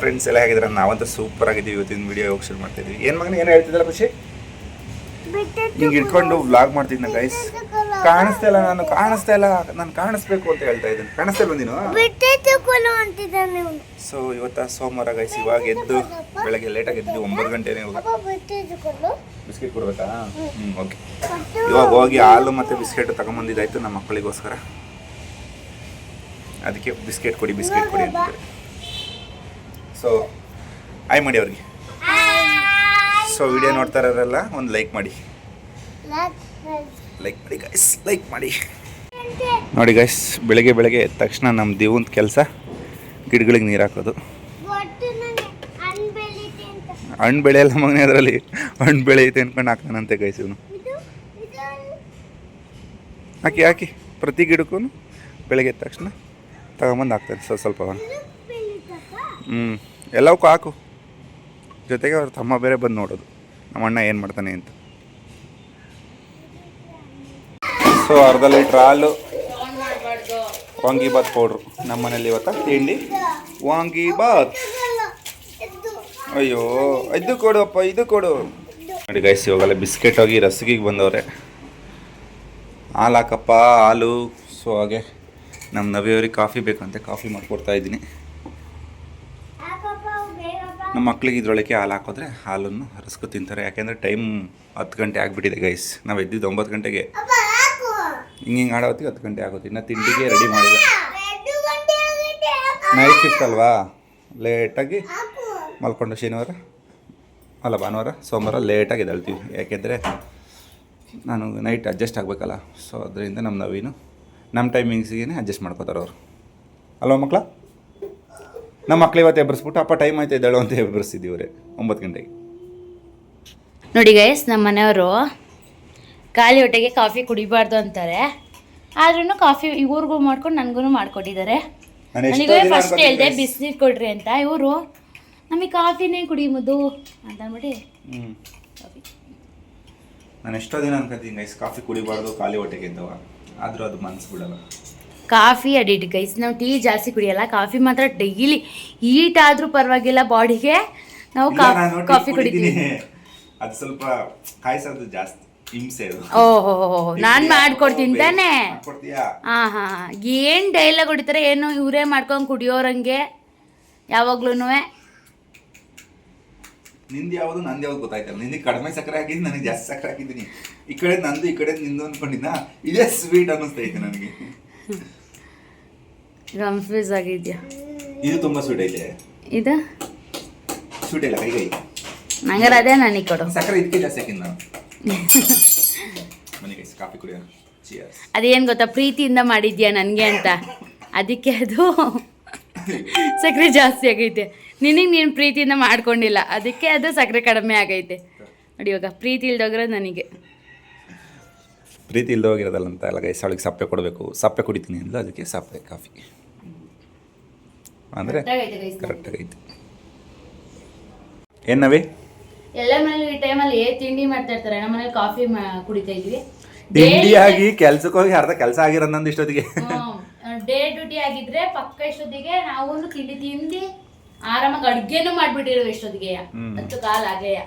Friends ಎಲ್ಲ ಹೇಗಿದ್ರೆ ನಾವಂತೂ super ಆಗಿದ್ದೀವಿ. ಇವತ್ತಿನ ವಿಡಿಯೋ ಹೋಗಿ ಶುರು ಮಾಡ್ತಾ ಇದೀವಿ ಏನ್ ಮಗನ, ಏನು ಹೇಳ್ತಿದ್ದಲ್ಲ ಖುಷಿ? ಹಿಂಗೆ ಇಟ್ಕೊಂಡು ವ್ಲಾಗ್ ಮಾಡ್ತಿದ್ನ ಗೈಸ್ ಕಾಣಿಸ್ತಾ ಇಲ್ಲ ನಾನು, ಕಾಣಿಸ್ತಾ ಇಲ್ಲ. ನಾನು ಕಾಣಿಸ್ಬೇಕು ಅಂತ ಹೇಳ್ತಾ ಇದ್ದೀನಿ. ಕಾಣಿಸ್ತಾ ಅವನು ಸೊ ಇವತ್ತ ಸೋಮವಾರ ಗೈಸ್ ಇವಾಗ ಎದ್ದು ಬೆಳಗ್ಗೆ ಲೇಟಾಗಿ ಎದ್ದು ಒಂಬತ್ತು ಗಂಟೆನೇ ಬಿಸ್ಕೆಟ್ ಕೊಡ್ಬೇಕಾ? ಹ್ಞೂ ಓಕೆ ಇವಾಗ ಹೋಗಿ ಹಾಲು ಮತ್ತು ಬಿಸ್ಕೆಟ್ ತಗೊಂಬಂದಿದ್ದಾಯ್ತು ನಮ್ಮ ಮಕ್ಕಳಿಗೋಸ್ಕರ. ಅದಕ್ಕೆ ಬಿಸ್ಕೆಟ್ ಕೊಡಿ ಬಿಸ್ಕೆಟ್ ಕೊಡಿ ಅಂತಿದ್ದಾರೆ ಸೊ ಆಯ್ ಮಾಡಿ ಅವ್ರಿಗೆ. ಸೊ ವಿಡಿಯೋ ನೋಡ್ತಾ ಇರೋರೆಲ್ಲ ಒಂದು ಲೈಕ್ ಮಾಡಿ. ಲೈಕ್ ಮಾಡಿ ಗೈಸ್ ಲೈಕ್ ಮಾಡಿ. ನೋಡಿ ಗೈಸ್ ಬೆಳಗ್ಗೆ ಬೆಳಗ್ಗೆ ಎದ್ದ ತಕ್ಷಣ ನಮ್ಮ ದೇವಂತ ಕೆಲಸ ಗಿಡಗಳಿಗೆ ನೀರು ಹಾಕೋದು. ಹಣ್ಣು ಬೆಳೆಯಲ್ಲ ಮಗನೇ ಅದರಲ್ಲಿ. ಹಣ್ಣು ಬೆಳೆಯುತ್ತೆ ಅನ್ಕೊಂಡು ಹಾಕ್ತಾನಂತೆ ಗೈಸ್ ಇವನು. ಹಾಕಿ ಹಾಕಿ. ಪ್ರತಿ ಗಿಡಕ್ಕೂ ಬೆಳಗ್ಗೆ ಎದ್ದ ತಕ್ಷಣ ತಗೊಂಬಂದು ಹಾಕ್ತಾನೆ ಸ್ವಲ್ಪ ಸ್ವಲ್ಪ ಹ್ಞೂ ಎಲ್ಲವಕ್ಕೂ ಹಾಕು. ಜೊತೆಗೆ ಅವ್ರ ತಮ್ಮ ಬೇರೆ ಬಂದು ನೋಡೋದು. ನಮ್ಮ ಅಣ್ಣ ಏನು ಮಾಡ್ತಾನೆ ಅಂತ. ಸೊ, ಅರ್ಧ ಲೀಟ್ರ್ ಹಾಲು ವಾಂಗಿಬಾತ್ ಪೌಡ್ರು. ನಮ್ಮ ಮನೇಲಿ ಇವತ್ತ? ತಿಂಡಿ? ವಾಂಗಿಬಾತ್ ಅಯ್ಯೋ, ಇದು ಕೊಡು ಅಪ್ಪ ಇದು ಕೊಡು. ನೋಡಿ ಗೈಸ್ ಇವಾಗೆಲ್ಲ ಬಿಸ್ಕೆಟ್ ಹೋಗಿ ರಸಗಿಗೆ ಬಂದವ್ರೆ. ಹಾಲು ಹಾಕಪ್ಪ, ಹಾಲು. ಸೊ, ಹಾಗೆ ನಮ್ಮ ನವಿಯವ್ರಿಗೆ ಕಾಫಿ ಬೇಕಂತೆ, ಕಾಫಿ ಮಾಡಿಕೊಡ್ತಾ ಇದ್ದೀನಿ. ನಮ್ಮ ಮಕ್ಳಿಗೆ ಇದ್ರೊಳಗೆ ಹಾಲು ಹಾಕಿದ್ರೆ ಹಾಲನ್ನು ಹರಿಸ್ಕೊ ತಿಂತಾರೆ. ಯಾಕೆಂದರೆ ಟೈಮ್ ಹತ್ತು ಗಂಟೆ ಆಗಿಬಿಟ್ಟಿದೆ ಗೈಸ್ ನಾವು ಎದ್ದಿದ್ದು ಒಂಬತ್ತು ಗಂಟೆಗೆ. ಹಿಂಗೆ ಹಿಂಗೆ ಆಡೋ ಹೊತ್ತಿಗೆ ಹತ್ತು ಗಂಟೆ ಆಗುತ್ತೆ ಇನ್ನು ತಿಂಡಿಗೆ ರೆಡಿ ಮಾಡಿದೆ ನೈಟ್ ಶಿಫ್ಟ್ ಅಲ್ವಾ? ಲೇಟಾಗಿ ಮಲ್ಕೊಂಡು ಶನಿವಾರ, ಅಲ್ಲ ಭಾನುವಾರ, ಸೋಮವಾರ ಲೇಟಾಗಿ ಎದ್ದೇಳ್ತೀವಿ. ಯಾಕೆಂದರೆ ನಾನು ನೈಟ್ ಅಡ್ಜಸ್ಟ್ ಆಗಬೇಕಲ್ಲ. ಸೊ ಅದರಿಂದ ನಮ್ಮ ನವೀನು ನಮ್ಮ ಟೈಮಿಂಗ್ಸಿಗೆ ಅಡ್ಜಸ್ಟ್ ಮಾಡ್ಕೋತಾರೆ ಅವರು. ಅಲ್ವಾ ಮಕ್ಕಳ ನಮ್ಮ ಮಕ್ಳು ಇವತ್ತು ಎಬ್ಬರಿಸ್ಬಿಟ್ಟು ಅಪ್ಪ ಟೈಮ್ ಆಯ್ತು ಇದ್ದಾಳು ಅಂತ ಎಬ್ಬರಿಸಿದ್ದೀವಿ ಅವರೇ ಒಂಬತ್ತು ಗಂಟೆಗೆ. ನೋಡಿ ಗೈಸ್ ನಮ್ಮ ಮನೆಯವರು ಖಾಲಿ ಹೊಟ್ಟೆಗೆ ಕಾಫಿ ಕುಡಿಬಾರ್ದು ಅಂತಾರೆ. ಆದ್ರೂ ಕಾಫಿ ಇವ್ರಿಗೂ ಮಾಡ್ಕೊಂಡು ನನಗೂ ಮಾಡ್ಕೊಟ್ಟಿದ್ದಾರೆ. ನಾನು ಎಷ್ಟೋ ನನಗೆ ದಿನ ಫಸ್ಟ್ ಹೇಳಿದೆ. ಬಿಸಿನೀರು ಕೊಡ್ರಿ ಅಂತ. ಇವರು ನಮಗೆ ಕಾಫಿನೇ ಕುಡಿಯೋದು ಅಂತ ಅಂದ್ಬಿಟ್ಟು ನಾನು ಎಷ್ಟೋ ದಿನ ಅನ್ಕೊತೀನಿ ಗೈಸ್ ಕಾಫಿ ಕುಡಿಬಾರ್ದು ಖಾಲಿ ಹೊಟ್ಟೆಗೆ ಇದ್ದವ ಆದರೂ ಅದು ಮನ್ಸು ಬಿಡಲ್ಲ. ಕಾಫಿ ಅಡಿಟ್ ಗೈಸ್ ನಾವು ಟೀ ಜಾಸ್ತಿ ಕುಡಿಯಲ್ಲ ಕಾಫಿ ಮಾತ್ರ ಡೈಲಿ ಹೀಟ್ ಆದ್ರೂ ಪರವಾಗಿಲ್ಲ ಬಾಡಿಗೆ. ನಾವು ಕಾಫಿ ಕುಡಿತೀವಿ. ಅದು ಸ್ವಲ್ಪ ಕಾಯಿಸೋದು ಜಾಸ್ತಿ ಓಹೋ ನಾನು ಮಾಡ್ಕೊಡ್ತೀನಿ ತಾನೇ. ಹಾ ಹಾ. ಏನು ಡೈಲಾಗ್ ಹೊಡಿತಾರೆ ಏನು ಇವರೇ ಮಾಡ್ಕೊಂಡು ಕುಡಿಯೋರಂಗೆ ಯಾವಾಗ್ಲೂ ನಿಂದ ಯಾವುದು ನಂದು ಯಾವ್ದು ಗೊತ್ತಾಯ್ತಲ್ಲ. ನಿಂದ ಕಡಿಮೆ ಸಕ್ಕರೆ ಹಾಕಿದ್ದು ನನಗೆ ಜಾಸ್ತಿ ಸಕ್ಕರೆ ಹಾಕಿದ್ದೀನಿ. ಈ ಕಡೆ ನಂದು ಈ ಕಡೆ ನಿಂದು ಅನ್ಕೊಂಡಿದ್ದ ಇದೇ ಸ್ವೀಟ್ ಅನ್ನಿಸ್ತೈತೆ ನನಗೆ. ಕನ್ಫ್ಯೂಸ್ ಆಗಿದ್ಯಾ? ಇದು ತುಂಬಾ ಸ್ವೀಟ್ ಐತೆ. ಇದು? ಸ್ವೀಟ್ ಇಲ್ಲ ಕೈ ಕೈ. ನಂಗರ ಅದೇ ನನಗೆ ಕೊಡು. ಸಕ್ಕರೆ ಇದಕ್ಕೆ ಜಾಸ್ತಿ ಹಾಕಿದ್ ನಾನು. ಮನೆಗೆ ಕಾಫಿ ಕುಡಿಯೋಣ. ಅದೇನು ಗೊತ್ತಾ ಪ್ರೀತಿಯಿಂದ ಮಾಡಿದ್ಯಾ ನನಗೆ ಅಂತ? ಅದಕ್ಕೆ ಅದು ಸಕ್ಕರೆ ಜಾಸ್ತಿ ಆಗೈತೆ. ನಿನಗೆ ನೀನು ಪ್ರೀತಿಯಿಂದ ಮಾಡ್ಕೊಂಡಿಲ್ಲ ಅದಕ್ಕೆ ಅದು ಸಕ್ಕರೆ ಕಡಿಮೆ ಆಗೈತೆ. ನೋಡಿ ಇವಾಗ ಪ್ರೀತಿ ಇಲ್ದೋಗ್ರೆ ನನಗೆ. ಪ್ರೀತಿ ಇಲ್ಲದೆ ಹೋಗಿರೋದಲ್ಲ ಅಂತ ಅಲ್ಲ ಗೈಸ್ ಅವಳಿಗೆ ಸಪ್ಪೆ ಕೊಡಬೇಕು. ಸಪ್ಪೆ ಕುಡಿತೀನಿ ಅಂದ್ಲು ಅದಕ್ಕೆ ಸಪ್ಪೆ ಕಾಫಿ. ಅಂದರೆ ಕರೆಕ್ಟಾಗೈತೆ ಏನು ನವಿ? ಎಲ್ಲ ಮನೇಲಿ ಈ ಟೈಮಲ್ಲಿ ಏ ತಿಂಡಿ ಮಾಡ್ತಾ ಇರ್ತಾರೆ. ನಮ್ಮ ಮನೇಲಿ ಕಾಫಿ ಕುಡಿತಾ ಇದ್ವಿ. ಆಗಿ ಕೆಲ್ಸಕ್ಕೆ ಹೋಗಿ ಅರ್ಧ ಕೆಲಸ ಆಗಿರೋ ನಂದು ಇಷ್ಟೊತ್ತಿಗೆ. ಡೇ ಡ್ಯೂಟಿ ಆಗಿದ್ರೆ ಪಕ್ಕ ಇಷ್ಟೊತ್ತಿಗೆ ನಾವು ತಿಂಡಿ ತಿಂದು ಆರಾಮಾಗಿ ಅಡ್ಗೆನೂ ಮಾಡ್ಬಿಟ್ಟಿರೋ ಇಷ್ಟೊತ್ತಿಗೆ. ಹತ್ತು ಕಾಲ ಆಗೇಯ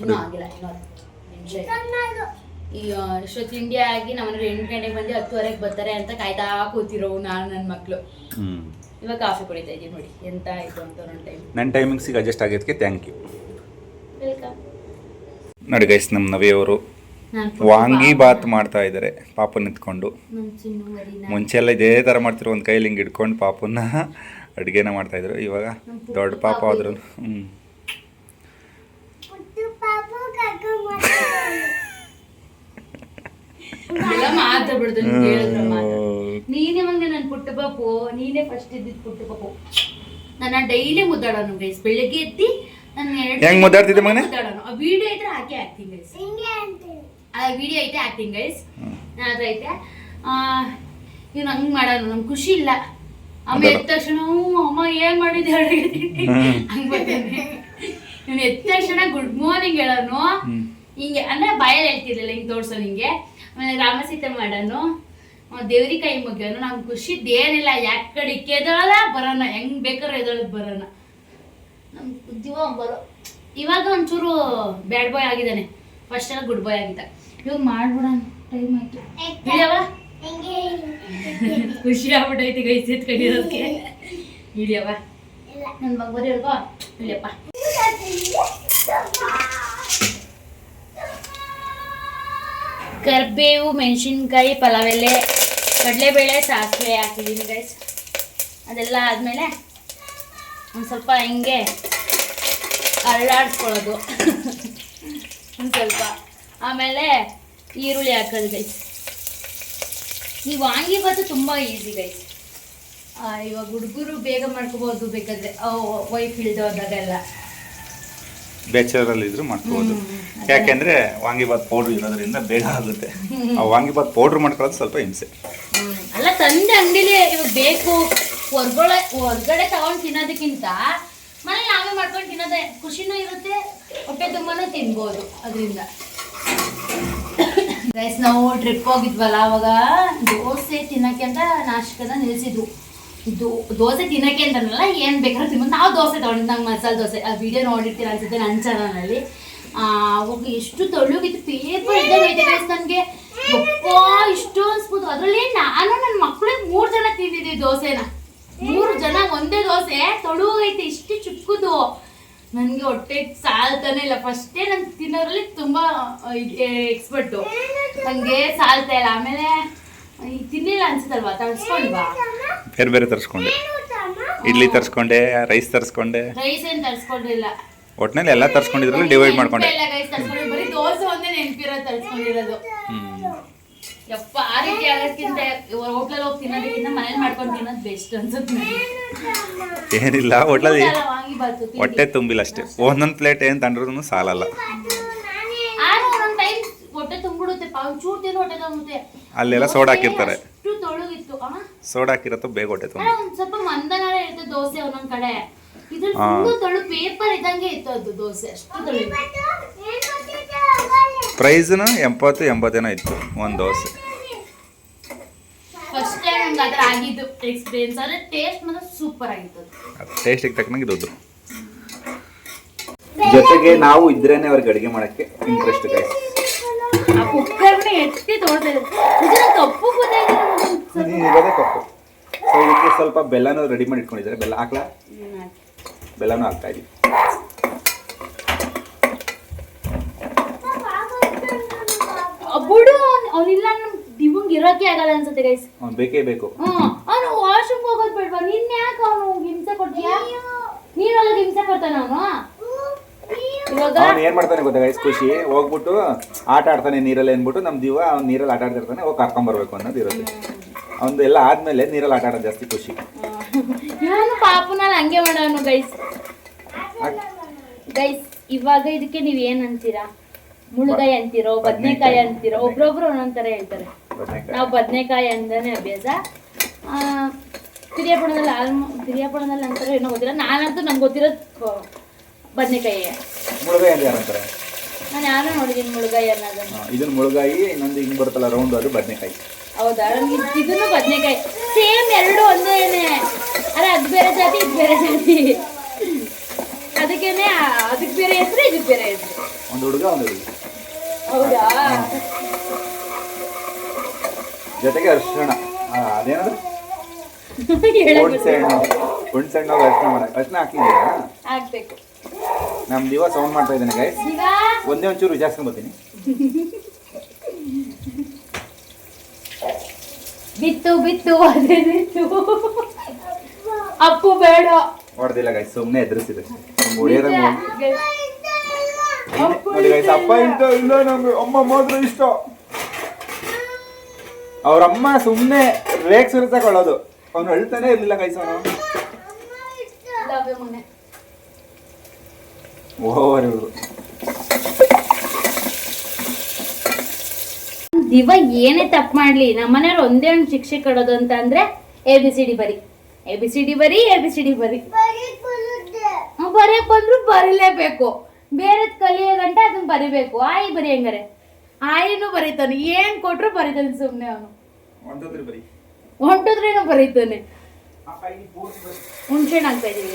ಇನ್ನೂ ಆಗಿಲ್ಲ ಇನ್ನೂ. ಈ ಆ, ಇಷ್ಟೊತ್ತು ತಿಂಡಿ ಆಗಿ ನಮ್ಮ ಎಂಟು ಗಂಟೆಗೆ ಬಂದು ಹತ್ತುವರೆಗೆ ಬರ್ತಾರೆ ಅಂತ ಕಾಯ್ತಾ ಕೂತಿರೋ ನಾನು ನನ್ನ ಮಕ್ಕಳು ಇವಾಗ ಕಾಫಿ ಕುಡಿತಾ ಇದ್ದೀನಿ ನೋಡಿ ಎಂತ ಆಯ್ತು ಅಂತ ನನ್ನ ಟೈಮ್ ನನ್ನ ಟೈಮಿಂಗ್ಸಿಗೆ ಅಡ್ಜಸ್ಟ್ ಆಗಿದ್ದಕ್ಕೆ ಥ್ಯಾಂಕ್ ಯು ವೆಲ್ಕಮ್ ನೋಡಿ ಗೈಸ್ ನಮ್ಮ ನವಿಯವರು ಅವರು ವಾಂಗಿ ಬಾತ್ ಮಾಡ್ತಾ ಇದ್ದಾರೆ ಪಾಪ ನಿಂತ್ಕೊಂಡು ನಮ್ಮ ಚಿನ್ನು ಮರಿನ ಮುಂಚೆ ಎಲ್ಲ ಇದೇ ಥರ ಮಾಡ್ತಿರೋ ಒಂದು ಕೈಲಿ ಹಿಂಗೆ ಇಟ್ಕೊಂಡು ಪಾಪನ್ನ ಅಡುಗೆನ ಮಾಡ್ತಾಯಿದ್ರು ಇವಾಗ ದೊಡ್ಡ ಪಾಪ ಆದ್ರೂ. ಹ್ಞೂ ಮಾತು. ನೀನೇ ಮುಂದೆ ನನ್ನ ಪುಟ್ಟ ಪಾಪು ನೀನೇ ಫಸ್ಟ್ ಇದ್ದಿದ್ ಪುಟ್ಟ ಪಾಪು ನನ್ನ ಡೈಲಿ ಮುದ್ದಾಡೋನು ಗೈಸ್ ಬೆಳಿಗ್ಗೆ ಎತ್ತಿ ನನ್ನ ಎರಡು ಹೆಂಗ್ ಮುದ್ದಾಡ್ತಿದ್ದೆ ಮಗನೇ? ಮುದ್ದಾಡೋನು. ಆ ವಿಡಿಯೋ ಇದ್ರೆ ಹಾಕಿ ಹಾಕ್ತೀನಿ ಗೈಸ್ ಹಿಂಗೆ ಅಂತೀನಿ ಆ ವಿಡಿಯೋ ಐತೆ ಹಾಕ್ತೀನಿ ಗೈಸ್ ಅದ್ರ ಐತೆ. ಇವ್ನು ಹಂಗ್ ಮಾಡೋನು ನಮ್ಗೆ ಖುಷಿ ಇಲ್ಲ. ಅಮ್ಮ ಎದ್ದ ತಕ್ಷಣ ಅಮ್ಮ ಏನ್ ಮಾಡಿದ್ದೆ ಅಡುಗೆ ಹಂಗ್ ಬರ್ತಾನೆ ಇವ್ನು ಎದ್ದ ತಕ್ಷಣ ಗುಡ್ ಮಾರ್ನಿಂಗ್ ಹೇಳೋನು. ಹಿಂಗೆ ಅಂದ್ರೆ ಬಾಯಲ್ಲಿ ಹೇಳ್ತಿರ್ಲಿಲ್ಲ ಹಿಂಗೆ ತೋರ್ಸೋ ಹಿಂಗೆ. ಆಮೇಲೆ ರಾಮಸೀತೆ ಮಾಡೋನು ದೇವ್ರಿ ಕೈ ಮುಗಿಯೋನು ನಮ್ಗೆ ಖುಷಿ ಏನಿಲ್ಲ ಯಾಕೆ ಕಡೆ ಕೆದಳ ಬರೋಣ ಹೆಂಗ್ ಬೇಕಾದ್ರೆ ಎದಳ ಬರೋಣ. ನಮ್ಮ ಬುದ್ಧಿವ ಬರೋ ಇವಾಗ ಒಂಚೂರು ಬ್ಯಾಡ್ ಬಾಯ್ ಆಗಿದ್ದಾನೆ ಫಸ್ಟ್ ಎಲ್ಲ ಗುಡ್ ಬಾಯ್ ಆಗಿದ್ದ. ಇವಾಗ ಮಾಡ್ಬಿಡೋಣ ಟೈಮ್ ಆಯ್ತು. ಖುಷಿ ಆಗ್ಬಿಟ್ಟೈತಿ ಗೈ ಸೇತ್ ಕಡಿಯೋದಕ್ಕೆ ಇಳಿಯವ ನನ್ನ ಮಗ ಬರೀ ಹೇಳ್ಕೊ. ಇಳಿಯಪ್ಪ ಕರ್ಬೇವು ಮೆಣಸಿನ್ಕಾಯಿ ಪಲಾವೆಲೆ, ಕಡಲೆಬೇಳೆ ಸಾಸಿವೆ ಹಾಕಿದ್ದೀನಿ ಗೈಸ್ ಅದೆಲ್ಲ ಆದಮೇಲೆ ಒಂದು ಸ್ವಲ್ಪ ಹಿಂಗೆ ಅರಳಾಡಿಸ್ಕೊಳ್ಳೋದು ಒಂದು ಸ್ವಲ್ಪ. ಆಮೇಲೆ ಈರುಳ್ಳಿ ಹಾಕೋದು ಗೈಸ್ ಈ ವಾಂಗಿಬಾತು ತುಂಬ ಈಸಿ ಗೈಸ್ ಇವಾಗ ಹುಡುಗರು ಬೇಗ ಮಾಡ್ಕೋಬೋದು ಬೇಕಾದ್ರೆ. ವೈಫ್ ಇಲ್ದೋದಾಗೆಲ್ಲ. ಬ್ಯಾಚಲರಲ್ಲಿ ಇದ್ರು ಮಾಡ್ಕೋಬೋದು. ಹ್ಮ್, ಯಾಕೆಂದ್ರೆ ವಾಂಗಿಬಾತ್ ಪೌಡ್ರ್ ಇರೋದ್ರಿಂದ ಬೇಗ ಆಗುತ್ತೆ. ಆ ವಾಂಗಿಬಾತ್ ಪೌಡ್ರ್ ಮಾಡ್ಕೊಳ್ಳೋದು ಸ್ವಲ್ಪ ಹಿಂಸೆ. ಅಲ್ಲ ತಂದೆ ಅಂಗಡಿಲಿ ಇವಾಗ ಬೇಕು ಹೊರ್ಗಡೆ ಹೊರ್ಗಡೆ ತಗೊಂಡು ತಿನ್ನೋದಕ್ಕಿಂತ ಮನೇಲಿ ನಾವೇ ಮಾಡ್ಕೊಂಡು ತಿನ್ನೋದೇ ಖುಷಿನೂ ಇರುತ್ತೆ ಹೊಟ್ಟೆ ತುಂಬಾನು ತಿನ್ಬೋದು ಅದರಿಂದ. ಗೈಸ್ ನಾವು ಟ್ರಿಪ್ ಹೋಗಿದ್ವಲ್ಲ ಅವಾಗ ದೋಸೆ ತಿನ್ನಕ್ಕೆ ಅಂತ ನಾಷ್ಟಕನ ನಿಲ್ಸಿದ್ವು ಇದು ದೋಸೆ ತಿನ್ನಕ್ಕೆ ಅಂತನಲ್ಲ, ಏನು ಬೇಕಾದ್ರೂ ತಿನ್ಬೋದು. ನಾವು ದೋಸೆ ತೊಗೊಂಡು ನಂಗೆ ಮಸಾಲೆ ದೋಸೆ. ಆ ವಿಡಿಯೋ ನೋಡಿರ್ತೀರ ಅನ್ಸುತ್ತೆ ನನ್ನ ಚಾನಲಲ್ಲಿ. ಅವಾಗ ಎಷ್ಟು ತೊಳ್ಳುಗಿತ್ತು ಪೇಪರ್ ಇದೆ ಐತೆ ನನಗೆ ಅಪ್ಪಾ ಇಷ್ಟು ಅನ್ಸ್ಬೋದು. ಅದರಲ್ಲಿ ನಾನು ನನ್ನ ಮಕ್ಕಳಿಗೆ ಮೂರು ಜನ ತಿಂದಿದ್ದೆ ದೋಸೆನ. ಮೂರು ಜನ ಒಂದೇ ದೋಸೆ. ತೊಳುಗೈತೆ ಇಷ್ಟು ಚಿಕ್ಕದು. ನನಗೆ ಹೊಟ್ಟೆ ಸಾಲ್ತಾನೆ ಇಲ್ಲ. ಫಸ್ಟೇ ನಾನು ತಿನ್ನೋದ್ರಲ್ಲಿ ತುಂಬ ಎಕ್ಸ್ಪರ್ಟು ನನಗೆ ಸಾಲ್ತಾ ಇಲ್ಲ. ಆಮೇಲೆ ತಿನ್ನಿಲ್ಲ ಅನ್ಸುತ್ತಲ್ವಾ? ತರಿಸ್ಕೊಳ್ವಾ ಬೇರೆ ಬೇರೆ ತರಿಸ್ಕೊಂಡೆ. ಇಡ್ಲಿ ತರಿಸ್ಕೊಂಡೆ ರೈಸ್ ತರಿಸ್ಕೊಂಡೆ. ರೈಸ್ ಏನು ತರಿಸ್ಕೊಂಡಿಲ್ಲ. ಒಟ್ನಲ್ಲಿ ಎಲ್ಲ ತರಿಸ್ಕೊಂಡಿದ್ರಲ್ಲಿ ಡಿವೈಡ್ ಮಾಡ್ಕೊಂಡೆ. ಇಲ್ಲ ಗೈಸ್ ತರಿಸ್ಕೊಂಡಿಲ್ಲ ಬರೀ ದೋಸೆ ಒಂದೇ ನೆನಪಿರೋದು ತರಿಸ್ಕೊಂಡಿರೋದು. ಹ್ಮ್. ಯಪ್ಪ ಆ ರೀತಿ ಆಗೋದ್ಕಿಂತ ಹೋಟ್ಲಲ್ಲಿ ಹೋಗಿ ತಿನ್ನೋದಕ್ಕಿಂತ ಮನೇಲಿ ಮಾಡ್ಕೊಂಡು ತಿನ್ನೋದು ಬೆಸ್ಟ್ ಅನ್ಸುತ್ತೆ ನನಗೆ. ಏನಿಲ್ಲ ತಿಂಡಿ. ಹೊಟ್ಟೆ ತುಂಬಿಲ್ಲ ಅಷ್ಟೇ. ಒಂದೊಂದು ಪ್ಲೇಟ್ ಏನು ತಂದ್ರೂ ಸಾಲಲ್ಲ. ಹೊಟ್ಟೆ ತುಂಬಿಡುತ್ತೆ ಅಲ್ಲೆಲ್ಲ ಸೋಡಾ ಹಾಕಿರ್ತಾರೆ. ಸೋಡಾ ಹಾಕಿರತ್ತೋ ಬೇಗ ಹೊಟ್ಟೆ ತುಂಬ. ಅಲ್ಲ, ಒಂದ್ ಸ್ವಲ್ಪ ಮಂದನಾರ ಇರುತ್ತೆ ದೋಸೆ ಒಂದೊಂದ್ ಕಡೆ. ಇದ್ರಲ್ಲಿ ಹಾ. ಫುಲ್ಲು ತೊಳು ಪೇಪರ್ ಇದ್ದಂಗೆ ಇತ್ತು ಅದು ದೋಸೆ. ಅಷ್ಟು ತೊಳು ಪ್ರೈಸ್ನು ಎಂಬತ್ತು ಎಂಬತ್ತೇನೋ ಇತ್ತು ಒಂದು ದೋಸೆ. ಫಸ್ಟ್ ಟೈಮ್ ನಮ್ಗೆ ಅದ್ರ ಆಗಿದ್ದು ಎಕ್ಸ್ಪೀರಿಯನ್ಸ್ ಆದ್ರೆ ಟೇಸ್ಟ್ ಮಾತ್ರ ಸೂಪರ್ ಆಗಿತ್ತು ಅದು. ಟೇಸ್ಟಿಗೆ ತಕ್ಕನಂಗೆ ಜೊತೆಗೆ ನಾವು ಇದ್ರೇನೆ ಅವ್ರಿಗೆ ಅಡುಗೆ ಮಾಡೋಕ್ಕೆ ಇಂಟ್ರೆಸ್ಟ್ ಗೈಸ್ ಆ ಕುಕ್ಕರ್ನ ಎತ್ತಿ ಇದ್ರು ಇದನ್ನ ಕಪ್ಪು ಇರೋದೇ ಕಪ್ಪು. ಸೊ ಇದಕ್ಕೆ ಸ್ವಲ್ಪ ಬೆಲ್ಲನೂ ರೆಡಿ ಮಾಡಿ ಇಟ್ಕೊಂಡಿದ್ದಾರೆ. ಬೆಲ್ಲ ಹಾಕ್ಲಾ? ಬೆಲ್ಲನೂ ಹಾಕ್ತಾ ಇದೀವಿ. ಬಿಡು ಅವನಿಲ್ಲ ನಮ್ ದಿವಂಗ್ ಇರೋಕೆ ಆಗಲ್ಲ ಅನ್ಸುತ್ತೆ ಗೈಸ್ ಅವ್ನು ಬೇಕೇ ಬೇಕು. ಅವನು ವಾಶ್ರೂಮ್ ಹೋಗೋದು ಬೇಡವಾ. ನಿನ್ನ ಯಾಕೆ ಅವನು ಹಿಂಸೆ ಕೊಡ್ತೀಯಾ? ನೀನೊಳಗೆ ಹಿಂಸೆ ಕೊಡ್ತಾನ ಅವನು? ಅವ್ನು ಏನ್ ಮಾಡ್ತಾನೆ ಗೊತ್ತಾ ಗೈಸ್ ಖುಷಿ. ಹೋಗ್ಬಿಟ್ಟು ಆಟ ಆಡ್ತಾನೆ ನೀರಲ್ಲಿ ಅಂದ್ಬಿಟ್ಟು ನಮ್ಮ ದಿವ ಅವ್ನು ನೀರಲ್ಲಿ ಆಟ ಆಡ್ತಿರ್ತಾನೆ ಹೋಗಿ ಕರ್ಕೊಂಬರ್ಬೇಕು ಅನ್ನೋದು ಇರುತ್ತೆ. ಅವ್ನು ಎಲ್ಲ ಆದ್ಮೇಲೆ ನೀರಲ್ಲಿ ಆಟ ಆಡೋದು ಜಾಸ್ತಿ ಖುಷಿ. ಪಾಪನಲ್ಲಿ ಹಂಗೆ ಮಾಡೋನು ಗೈಸ್ ಗೈಸ್ ಇವಾಗ ಇದಕ್ಕೆ ನೀವ್ ಏನ್ ಅಂತೀರಾ? ಮುಳುಗಾಯಿ ಅಂತೀರೋ ಬದ್ನೆಕಾಯಿ. ಅಂತೀರೋ? ಒಬ್ರೊಬ್ರು ಒಂದೊಂದ್ ತರ ಹೇಳ್ತಾರೆ. ನಾವು ಬದನೆಕಾಯಿ ಅಂದಾನೆ ಅಭ್ಯಾಸ. ಆ, ಪಿರಿಯಾಪುರದಲ್ಲಿ ಆಲ್ಮೋ ಪಿರಿಯಾಪುರದಲ್ಲಿ ಅಂತಾರೆ ಏನೋ ಗೊತ್ತಿಲ್ಲ. ನಾನಂತೂ ನಂಗೆ ಗೊತ್ತಿರೋದು ಬದನೆಕಾಯಿ. ಮುಳುಗಾಯಿ ಅಂತ ನಾನು ಯಾರು ನೋಡಿದ್ದೀನಿ ಮುಳುಗಾಯಿ ಅನ್ನೋದನ್ನು. ಇದನ್ನ ಮುಳುಗಾಯಿ ಇನ್ನೊಂದು ಹಿಂಗ್ ಬರುತ್ತಲ್ಲ ರೌಂಡ್ ಅದು ಬದನೆಕಾಯಿ. ಹೌದಾ? ನಮ್ಗೆ ಇದನ್ನು ಬದನೆಕಾಯಿ. ಸೇಮ್ ಎರಡು ಒಂದೇನೆ ಅರೆ ಅದು ಬೇರೆ ಜಾತಿ ಇದು ಬೇರೆ ಜಾತಿ. ಅದಕ್ಕೇನೆ ಅದಕ್ಕೆ ಬೇರೆ ಹೆಸರು ಇದಕ್ಕೆ ಬೇರೆ ಹೆಸರು ಒಂದು ಹುಡುಗ ಒಂದು ಹುಡುಗಿ. ಹೌದಾ? ಜೊತೆಗೆ ಅರ್ಶಿಣ. ಅದೇನದು? ಹುಣ್ಸೆ ಹಣ್ಣು ಹುಣ್ಸೆ ಹಣ್ಣು ಅರ್ಶಿಣ ಮಾಡ ಅರ್ಶಿಣ ಹಾಕಿದ್ದೀರಾ? ಆಗ್ಬೇಕು ನಮ್ಮ ದಿವ ಸೌಂಡ್ ಮಾಡ್ತಾ ಇದ್ದೇನೆ ಈಗ ಒಂದೇ ಒಂಚೂರು ವಿಚಾರಿಸ್ಕೊಂಡ್ ಬರ್ತೀನಿ. ಬಿತ್ತು ಬಿತ್ತು ಅದೇ ಬಿತ್ತು. ಅಪ್ಪು ಬೇಡ. ಹೊಡೆದಿಲ್ಲ ಗೈಸ್ ಸುಮ್ಮನೆ ಎದುರಿಸಿದೆ ನೋಡಿ ಗೈಸ್ ಅಪ್ಪ ಇಂತ ಇಲ್ಲ ನಮ್ಗೆ ಅಮ್ಮ ಮಾತ್ರ ಇಷ್ಟ ಸುಮ್ಮನೆ ರೇಕ್ ಸುರಿತಕೊಳ್ಳೋದು ಅವ್ನು ಅಳ್ತಾನೆ ಇರ್ಲಿಲ್ಲ ಗೈಸ್ ಅವನು. ಓವರ್ ಇವ್ರು ದಿವ ಏನೇ ತಪ್ಪು ಮಾಡ್ಲಿ ನಮ್ಮನೆಯವ್ರು ಒಂದೇ ಒಂದು ಶಿಕ್ಷೆ ಕೊಡೋದು ಅಂತ ಅಂದ್ರೆ ಎ ಬಿ ಸಿ ಡಿ ಬರಿ. ಎ ಬಿ ಸಿ ಡಿ ಬರಿ ಎ ಬಿ ಸಿ ಡಿ ಬರಿ. ಬರೆಯಕ್ ಬಂದ್ರು ಬರೀಲೇಬೇಕು. ಬೇರೆ ಕಲಿಯೋ ಗಂಟ ಅದನ್ನ ಬರಿಬೇಕು. ಆಯಿ ಬರಿ ಹೆಂಗಾರೆ. ಆಯಿನೂ ಬರೀತಾನೆ. ಏನ್ ಕೊಟ್ರು ಬರೀತಾನೆ ಸುಮ್ನೆ ಅವನು. ಹೊಂಟದ್ರೇನು ಬರೀ. ಹೊಂಟಿದ್ರೇನು ಬರೀತಾನೆ. ಹುಣ್ಸೆಹಣ್ಣು ಹಾಕ್ತಾ ಇದೀವಿ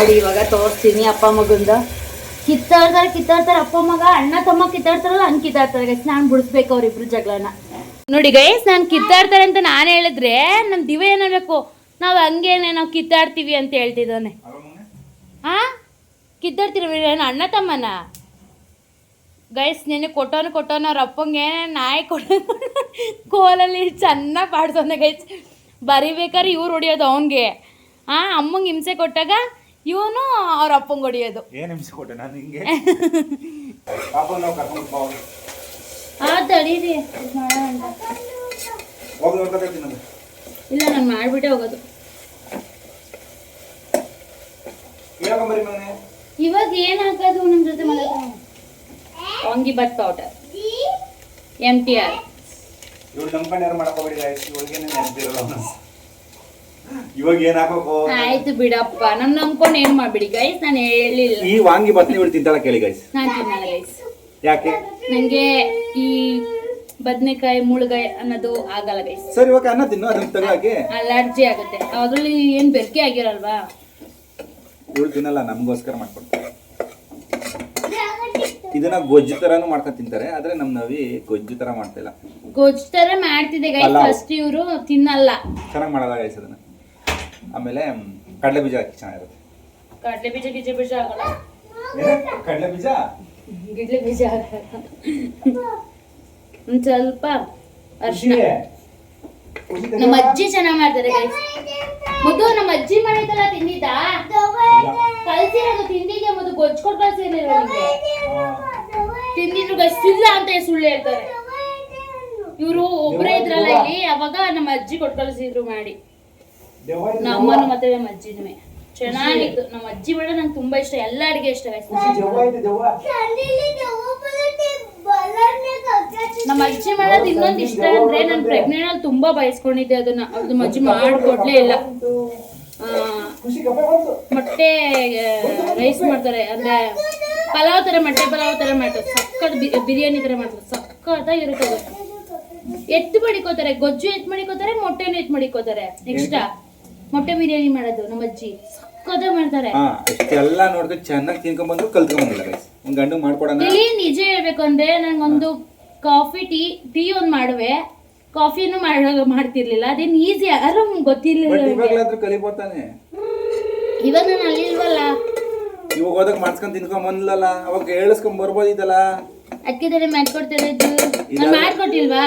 ನೋಡಿ, ಇವಾಗ ತೋರಿಸ್ತೀನಿ ಅಪ್ಪ ಮಗಂದ. ಕಿತ್ತಾಡ್ತಾರೆ ಕಿತ್ತಾಡ್ತಾರೆ. ಅಪ್ಪ ಮಗ, ಅಣ್ಣ, ತಮ್ಮ ಕಿತ್ತಾಡ್ತಾರಲ್ಲ, ಹಂಗೆ ಕಿತ್ತಾಡ್ತಾರೆ. ಗೈಸ್ ನಾನು ಬಿಡಿಸ್ಬೇಕು ಅವ್ರಿಬ್ರು ಜಗಳನ. ನೋಡಿ ಗೈಸ್ ನಾನು ಕಿತ್ತಾಡ್ತಾರೆ ಅಂತ ನಾನು ಹೇಳಿದ್ರೆ ನಮ್ಮ ದಿವ ಏನಬೇಕು ನಾವು ಹಂಗೇನೆ, ನಾವು ಕಿತ್ತಾಡ್ತೀವಿ ಅಂತ ಹೇಳ್ತಿದ್ದಾನೆ. ಹಾ ಕಿತ್ತಾಡ್ತೀರಿ ಏನು ಅಣ್ಣ, ತಮ್ಮನ? ಗೈಸ್ ನೆನೆ ಕೊಟ್ಟೋನು ಕೊಟ್ಟೋನು ಅವ್ರ ಅಪ್ಪಂಗೆ ನಾಯಿ ಕೊಟ್ಟು ಕೋಲಲ್ಲಿ ಚೆನ್ನಾಗಿ ಪಾಡ್ಸೋನೆ ಗೈಸ್ ಬರಿಬೇಕಾದ್ರೆ ಇವ್ರು ಹೊಡಿಯೋದು ಅವನಿಗೆ. ಹಾಂ ಅಮ್ಮಂಗೆ ಹಿಂಸೆ ಕೊಟ್ಟಾಗ ಇವನು ಅವ್ರ ಅಪ್ಪಂಗೆ ಹೊಡಿಯೋದು. ಏನು ಹಿಂಸೆ ಕೊಟ್ಟೆ ನಾನು ಹಿಂಗೆ ಪಾಪ ನಾವು ಕರ್ಕೊಂಡು ಹೋಗಿ ಆ ತಡೀರಿ. ಹೋಗಿ ಇಲ್ಲ ನಾನು ಮಾಡ್ಬಿಟ್ಟೆ ಹೋಗೋದು. ಇವಾಗ ಬರಿ ಮಗನೇ. ಇವಾಗ ಏನು ಹಾಕೋದು ನಿಮ್ಮ ಜೊತೆ ಮಲಗ vangi bath powder. M T R ಇವಳು ನಂಬ್ಕೊಂಡು ಯಾರು ಮಾಡ್ಕೋಬೇಡಿ ಇವಳಿಗೇನೆ ನೆನಪಿರಲ್ಲ. ಇವಾಗ ಏನ್ ಹಾಕೋಕು? ಆಯ್ತು ಬಿಡಪ್ಪ. ನನ್ನ ನಂಬ್ಕೊಂಡು ಏನು ಮಾಡ್ಬಿಡಿ ಗೈಸ್ ನಾನು ಹೇಳಿಲ್ಲ. ಈ ವಾಂಗಿ ಬತ್ನಿ ಇವಳು ತಿಂತಾಳ ಕೇಳಿ ಗೈಸ್ ನಾನು ತಿನ್ನಲ್ಲ ಗೈಸ್ ಯಾಕೆ? ನಂಗೆ ಈ ಬದನೆಕಾಯಿ ಮುಳುಗಾಯಿ ಅನ್ನೋದು ಆಗಲ್ಲ ಗೈಸ್ ಸರಿ ಇವಾಗ ಅನ್ನ ತಿನ್ನು ಅದನ್ನ ತೆಗೆದಾಕಿ ಅಲರ್ಜಿ ಆಗುತ್ತೆ. ಅದ್ರಲ್ಲಿ ಏನ್ ಬೆರ್ಕೆ ಆಗಿರಲ್ವಾ? ಇವಳು ತಿನ್ನಲ್ಲ ನಮಗೋಸ್ಕರ ಮಾಡ್ಕೊಡ್ತಾರೆ. ಇದನ್ನ ಗೊಜ್ಜು ತರಾನು ಮಾಡ್ಕೊಂಡು ತಿಂತಾರೆ ಆದ್ರೆ ನಮ್ ನವಿ ಗೊಜ್ಜು ತರ ಮಾಡ್ತಿಲ್ಲ ಗೊಜ್ಜು ತರ ಮಾಡ್ತಿದೆ ಗೈಸ್ ಫಸ್ಟ್ ಇವರು ತಿನ್ನಲ್ಲ. ಚೆನ್ನಾಗಿ ಮಾಡಲ್ಲ ಗೈಸ್ ಅದನ್ನ. ಆಮೇಲೆ ಕಡಲೆ ಬೀಜ ಹಾಕಿ ಚೆನ್ನಾಗಿರುತ್ತೆ. ಕಡಲೆ ಬೀಜ ಗಿಜೆ ಬೀಜ ಆಗಲ್ಲ? ಕಡಲೆ ಬೀಜ? ಗಿಡ್ಲೆ ಬೀಜ ಆಗಲ್ಲ ಒಂದ್ ಸ್ವಲ್ಪ ಅರ್ಶಿನ ನಮ್ಮ ಅಜ್ಜಿ ಚೆನ್ನಾಗಿ ಮಾಡ್ತಾರೆ ಮುದ್ದು ನಮ್ಮ ಅಜ್ಜಿ ಮಾಡಿದ್ದಲ್ಲ ತಿಂದಿದ್ದ? ಕಲ್ಸಿರೋದು ತಿಂದಿದ್ದೆ ಮುದ್ದು? ಕಲ್ಸಿರ್ಲಿಲ್ಲ ನಿಮ್ಗೆ ತಿಂದಿದ್ರು ಗೈಸ್ ಇಲ್ಲ ಅಂತ ಸುಳ್ಳು ಹೇಳ್ತಾರೆ. ಇವರು ಒಬ್ರೇ ಇದ್ರಲ್ಲ ಇಲ್ಲಿ ಅವಾಗ ನಮ್ಮ ಅಜ್ಜಿ ಕೊಟ್ಟು ಕಳ್ಸಿದ್ರು ಮಾಡಿ. ನಮ್ಮ ಅಮ್ಮನ ಮತ್ತೆ ನಮ್ಮ ಅಜ್ಜಿನೇ ಚೆನ್ನಾಗಿತ್ತು. ನಮ್ಮ ಅಜ್ಜಿ ಬೇಡ ನಂಗೆ ತುಂಬಾ ಇಷ್ಟ ಎಲ್ಲ ಅಡಿಗೆ ಇಷ್ಟ guys. ನಮ್ಮ ಅಜ್ಜಿ ಮಾಡೋದು ಇನ್ನೊಂದು ಇಷ್ಟ ಅಂದ್ರೆ ನಾನು ಪ್ರೆಗ್ನೆಂಟ್ ಅಲ್ಲಿ ತುಂಬಾ ಬಯಸ್ಕೊಂಡಿದ್ದೆ ಅದನ್ನ. ಅದು ನಮ್ಮ ಅಜ್ಜಿ ಮಾಡ್ಕೊಡ್ಲೇ ಇಲ್ಲ. ಆ, ಮೊಟ್ಟೆ ರೈಸ್ ಮಾಡ್ತಾರೆ. ಅಂದ್ರೆ ಪಲಾವ್ ತರ ಮೊಟ್ಟೆ ಪಲಾವ್ ತರ ಮಾಡ್ತಾರೆ. ಸಕ್ಕತ್ ಬಿರಿಯಾನಿ ತರ ಮಾಡ್ತಾರೆ. ಸಕ್ಕತ್ತಾಗಿ ಇರುತ್ತೆ ಅದು. ಎತ್ತು ಮಡಿಕೋತಾರೆ ಗೊಜ್ಜು ಎತ್ತು ಮಡಿಕೋತಾರೆ ಮೊಟ್ಟೆನೂ ಎತ್ತು ಮಡಿಕೋತಾರೆ. ನೆಕ್ಸ್ಟ್? ಮೊಟ್ಟೆ ಬಿರಿಯಾನಿ ಮಾಡೋದು ನಮ್ಮ ಅಜ್ಜಿ. ಸಕ್ಕತ್ತಾಗಿ ಮಾಡ್ತಾರೆ. ಹಾ ಇಷ್ಟೆಲ್ಲ ನೋಡ್ಕೊಂಡು ಚೆನ್ನಾಗಿ ತಿನ್ಕೊಂಡ್ ಬಂದ್ರು ಕಲ್ತ್ಕೊಂಡ್ ಬಂದಿಲ್ಲ ಗೈಸ್ ಒಂದ್ ಗಂಡು ಮಾಡ್ಕೊಡೋಣ. ಇಲ್ಲಿ ನಿಜ ಹೇಳ್ಬೇಕು ಅಂದ್ರೆ ನಂಗೊಂದು ಕಾಫಿ ಟೀ ಟೀ ಒಂದ್ ಮಾಡುವೆ. ಕಾಫಿನೂ ಮಾಡ ಮಾಡ್ತಿರ್ಲಿಲ್ಲ. ಅದೇನ್ ಈಸಿ ಯಾರು ಗೊತ್ತಿರ್ಲಿಲ್ಲ ಬಟ್. ಇವಾಗ್ಲಾದ್ರೂ ಕಲಿಬೋತಾನೆ. ಇವಾಗ ನಾನು ಅಲ್ಲಿ ಇಲ್ವಲ್ಲ ಇವಾಗ ಹೋದಾಗ ಮಾಡ್ಸ್ಕೊಂಡ್ ತಿನ್ಕೊಂಡ್ ಬಂದ್ಲಲ್ಲ ಅವಾಗ ಹೇಳಿಸ್ಕೊಂಡ್ ಬರ್ಬೋದಿತ್ತಲ್ಲ. ಅದಕ್ಕೆ ತಾನೇ ಮಾಡ್ಕೊಡ್ತಾ ನಾನು ಮಾಡ್ಕೊಟ್ಟಿಲ್ವಾ?